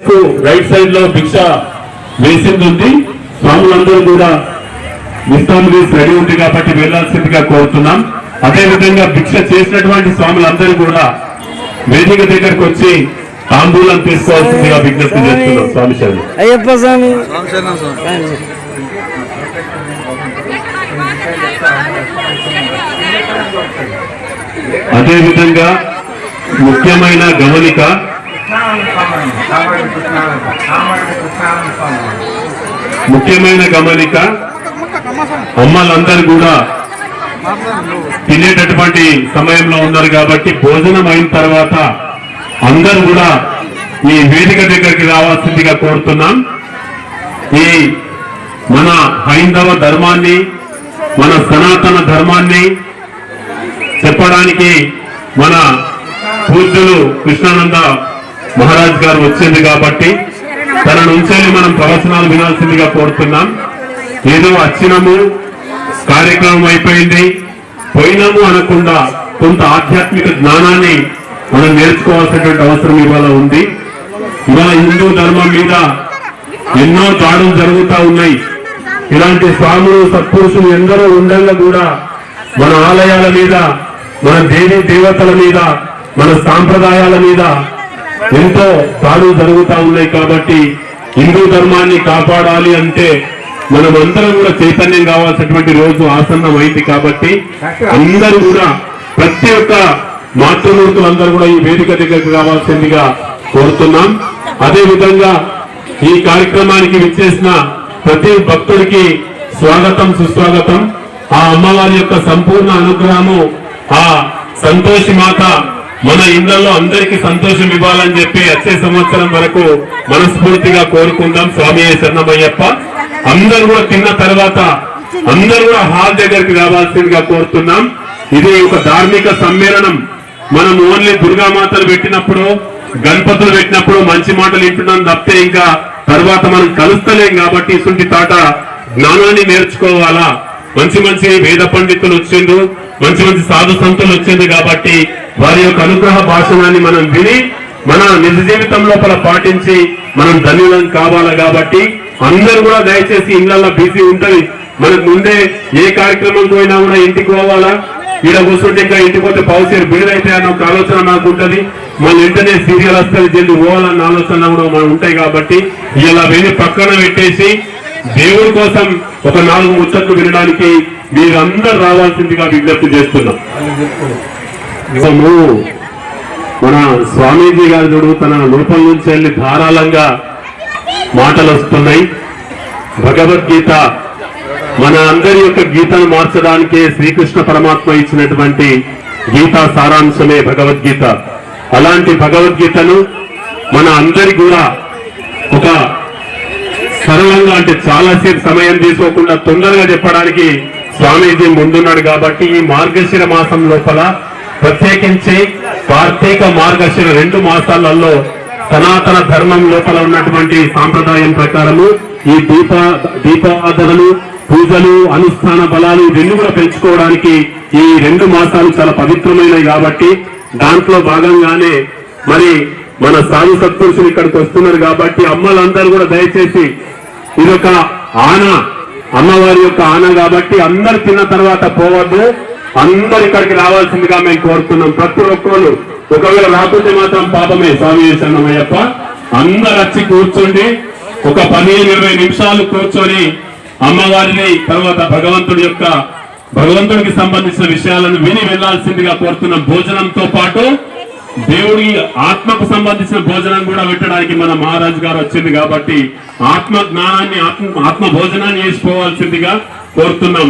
కు రైట్ సైడ్లో భిక్ష వేసింది ఉంది. స్వాములందరూ కూడా విశ్రాంతి రెడీ ఉంది కాబట్టి వెళ్ళాల్సిందిగా కోరుతున్నాం. అదే విధంగా భిక్ష చేసినటువంటి స్వాములందరూ కూడా వేదిక దగ్గరకు వచ్చి తాంబూలం తీసుకోవాల్సిందిగా విజ్ఞప్తి చేస్తున్నాం స్వామి శరణు. అయ్యప్ప స్వామి. అదే విధంగా ముఖ్యమైన గమనిక ముఖ్యమైన గమనిక అమ్మలందరూ కూడా తినేటటువంటి సమయంలో ఉన్నారు కాబట్టి భోజనం అయిన తర్వాత అందరూ కూడా ఈ వేదిక దగ్గరికి రావాల్సిందిగా కోరుతున్నాం. ఈ మన హైందవ ధర్మాన్ని మన సనాతన ధర్మాన్ని చెప్పడానికి మన పూజ్యులు కృష్ణానంద మహారాజ్ గారు వచ్చింది కాబట్టి తన నుంచి మనం ప్రవచనాలు వినాల్సిందిగా కోరుతున్నాం. ఏదో వచ్చినము కార్యక్రమం అయిపోయింది. పోయినాము అనకుండా కొంత ఆధ్యాత్మిక జ్ఞానాన్ని మనం నేర్చుకోవాల్సినటువంటి అవసరం ఇవాళ ఉంది. ఇవాళ హిందూ ధర్మం మీద ఎన్నో దాడులు జరుగుతూ ఉన్నాయి. ఇలాంటి స్వాములు సత్పురుషులు ఎందరో ఉండగా కూడా మన ఆలయాల మీద మన దేవీ దేవతల మీద మన సాంప్రదాయాల మీద ఎంతో దాడులు జరుగుతూ ఉన్నాయి కాబట్టి హిందూ ధర్మాన్ని కాపాడాలి అంటే మనం అందరం కూడా చైతన్యం కావాల్సినటువంటి రోజు ఆసన్నం అయింది కాబట్టి అందరూ కూడా ప్రతి ఒక్క మాతృమూర్తులందరూ కూడా ఈ వేదిక దగ్గరకు రావాల్సిందిగా కోరుతున్నాం. అదే విధంగా ఈ కార్యక్రమానికి విచ్చేసిన ప్రతి భక్తుడికి స్వాగతం సుస్వాగతం. ఆ అమ్మవారి యొక్క సంపూర్ణ అనుగ్రహము ఆ సంతోషి మాత మన ఇళ్ళలో అందరికీ సంతోషం ఇవ్వాలని చెప్పి వచ్చే సంవత్సరం వరకు మనస్ఫూర్తిగా కోరుకుందాం స్వామి శరణమయ్యప్ప. అందరు కూడా తిన్న తర్వాత అందరూ కూడా హాల్ దగ్గరికి రావాల్సిందిగా కోరుతున్నాం. ఇది ఒక ధార్మిక సమ్మేళనం. మనం ఓన్లీ దుర్గామాతలు పెట్టినప్పుడు గణపతులు పెట్టినప్పుడు మంచి మాటలు వింటున్నాం తప్పితే ఇంకా తర్వాత మనం కలుస్తలేం కాబట్టి ఇసుంటి తాట జ్ఞానాన్ని నేర్చుకోవాలా? మంచి మంచి వేద పండితులు వచ్చిండు మంచి మంచి సాధు సంతులు వచ్చింది కాబట్టి వారి యొక్క అనుగ్రహ భాషణాన్ని మనం విని మన నిజ జీవితం లోపల పాటించి మనం ధన్యులం కావాలి కాబట్టి అందరూ కూడా దయచేసి ఇళ్ళలో బిజీ ఉంటది. మనకు ముందే ఏ కార్యక్రమం పోయినా కూడా ఇంటికి పోవాలా? ఈడ కూర్చుంటే ఇంకా ఇంటికి పోతే పౌసేరు బిడుదైతే అన్న ఒక ఆలోచన మనకు ఉంటది. మన వెంటనే సీరియల్ వస్తుంది జల్లి పోవాలన్న ఆలోచన కూడా మనం ఉంటాయి కాబట్టి ఇలా వెళ్ళి పక్కన పెట్టేసి దేవుడి కోసం ఒక నాలుగు ముచ్చట్లు వినడానికి మీరందరూ రావాల్సిందిగా విజ్ఞప్తి చేస్తున్నాం. ఇవ్వము మన స్వామీజీ గారు చూడు తన రూపం నుంచి వెళ్ళి ధారాళంగా మాటలు వస్తున్నాయి. భగవద్గీత మన అందరి యొక్క గీతను మార్చడానికే శ్రీకృష్ణ పరమాత్మ ఇచ్చినటువంటి గీతా సారాంశమే భగవద్గీత. అలాంటి భగవద్గీతను మన అందరి కూడా ఒక సరళంగా అంటే చాలాసేపు సమయం తీసుకోకుండా తొందరగా చెప్పడానికి స్వామీజీ ముందున్నాడు కాబట్టి ఈ మార్గశిర మాసం లోపల ప్రత్యేకించి కార్తీక మార్గశిర రెండు మాసాలలో సనాతన ధర్మం లోపల ఉన్నటువంటి సాంప్రదాయం ప్రకారము ఈ దీప దీపాధనలు పూజలు అనుష్ఠాన బలాలు రెండు కూడా పెంచుకోవడానికి ఈ రెండు మాసాలు చాలా పవిత్రమైనవి కాబట్టి దాంట్లో భాగంగానే మరి మన సాధు సత్పురుషులు ఇక్కడికి వస్తున్నారు కాబట్టి అమ్మలందరూ కూడా దయచేసి ఇదొక ఆన అమ్మవారి యొక్క ఆన కాబట్టి అందరు తిన్న తర్వాత పోవద్దు. అందరు ఇక్కడికి రావాల్సిందిగా మేము కోరుతున్నాం. ప్రతి ఒక్కరు ఒకవేళ రాకపోతే మాత్రం పాపమే. స్వామి చేశానమ్మయ్యప్ప అందరు వచ్చి కూర్చోండి ఒక పదిహేను ఇరవై నిమిషాలు కూర్చొని అమ్మవారిని తర్వాత భగవంతుడి యొక్క భగవంతుడికి సంబంధించిన విషయాలను విని వెళ్ళాల్సిందిగా కోరుతున్నాం. భోజనంతో పాటు దేవుడి ఆత్మకు సంబంధించిన భోజనం కూడా పెట్టడానికి మన మహారాజు గారు వచ్చింది కాబట్టి ఆత్మ జ్ఞానాన్ని ఆత్మ ఆత్మ భోజనాన్ని వేసుకోవాల్సిందిగా కోరుతున్నాం.